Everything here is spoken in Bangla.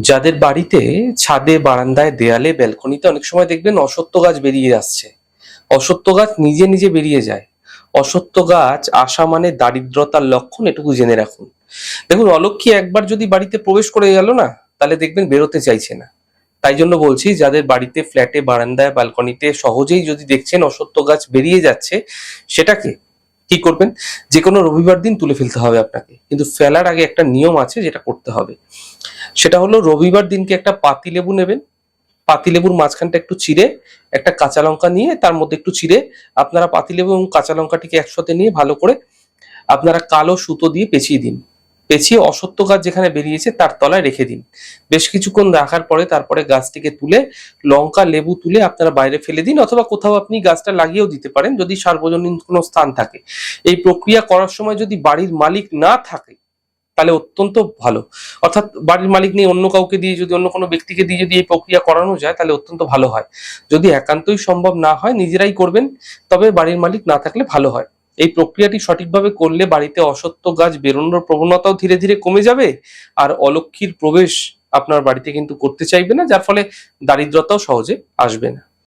যাদের বাড়িতে ছাদে, বারান্দায়, দেয়ালে, ব্যালকনিতে অনেক সময় দেখবেন অসত্য গাছ বেরিয়ে আসছে। অসত্য গাছ নিজে নিজে বেরিয়ে যায়। অসত্য গাছ আসা মানে দারিদ্রতার লক্ষণ এটুকু জেনে রাখুন। দেখুন অলক্ষী একবার যদি বাড়িতে প্রবেশ করে গেল না, তাহলে দেখবেন বেরোতে চাইছে না। তাই জন্য বলছি, যাদের বাড়িতে ফ্ল্যাটে, বারান্দায়, ব্যালকনিতে সহজেই যদি দেখছেন অসত্য গাছ বেরিয়ে যাচ্ছে, সেটাকে কি করবেন? যে কোনো রবিবার দিন তুলে ফেলতে হবে আপনাকে। কিন্তু ফেলার আগে একটা নিয়ম আছে যেটা করতে হবে। সেটা হলো রবিবার দিনকে একটা পাতি লেবু নেবেন। পাতি লেবুর মাঝখানটা একটু চিড়ে, একটা কাঁচা লঙ্কা নিয়ে তার মধ্যে একটু চিড়ে, আপনারা পাতি লেবু এবং কাঁচা লঙ্কাটিকে একসাথে নিয়ে ভালো করে আপনারা কালো সুতো দিয়ে পেঁচিয়ে দিন। পেঁচিয়ে অসত্য গাছ যেখানে বেরিয়েছে তার তলায় রেখে দিন। বেশ কিছুক্ষণ রাখার পরে তারপরে গাছটিকে তুলে, লঙ্কা, লেবু তুলে আপনারা বাইরে ফেলে দিন অথবা কোথাও আপনি গাছটা লাগিয়েও দিতে পারেন যদি সার্বজনীন কোনো স্থান থাকে। এই প্রক্রিয়া করার সময় যদি বাড়ির মালিক না থাকে, তাহলে অত্যন্ত ভালো। অর্থাৎ বাড়ির মালিক নিয়ে অন্য কাউকে দিয়ে যদি অন্য কোনো ব্যক্তিকে দিয়ে যদি এই প্রক্রিয়া করানো যায়, তাহলে অত্যন্ত ভালো হয়। যদি একান্তই সম্ভব না হয়, নিজেরাই করবেন, তবে বাড়ির মালিক না থাকলে ভালো হয়। এই প্রক্রিয়াটি সঠিকভাবে করলে বাড়িতে অসত্য গাছ বেরোনোর প্রবণতাও ধীরে ধীরে কমে যাবে আর অলক্ষীর প্রবেশ আপনার বাড়িতে কিন্তু করতে চাইবে না, যার ফলে দারিদ্রতাও সহজে আসবে না।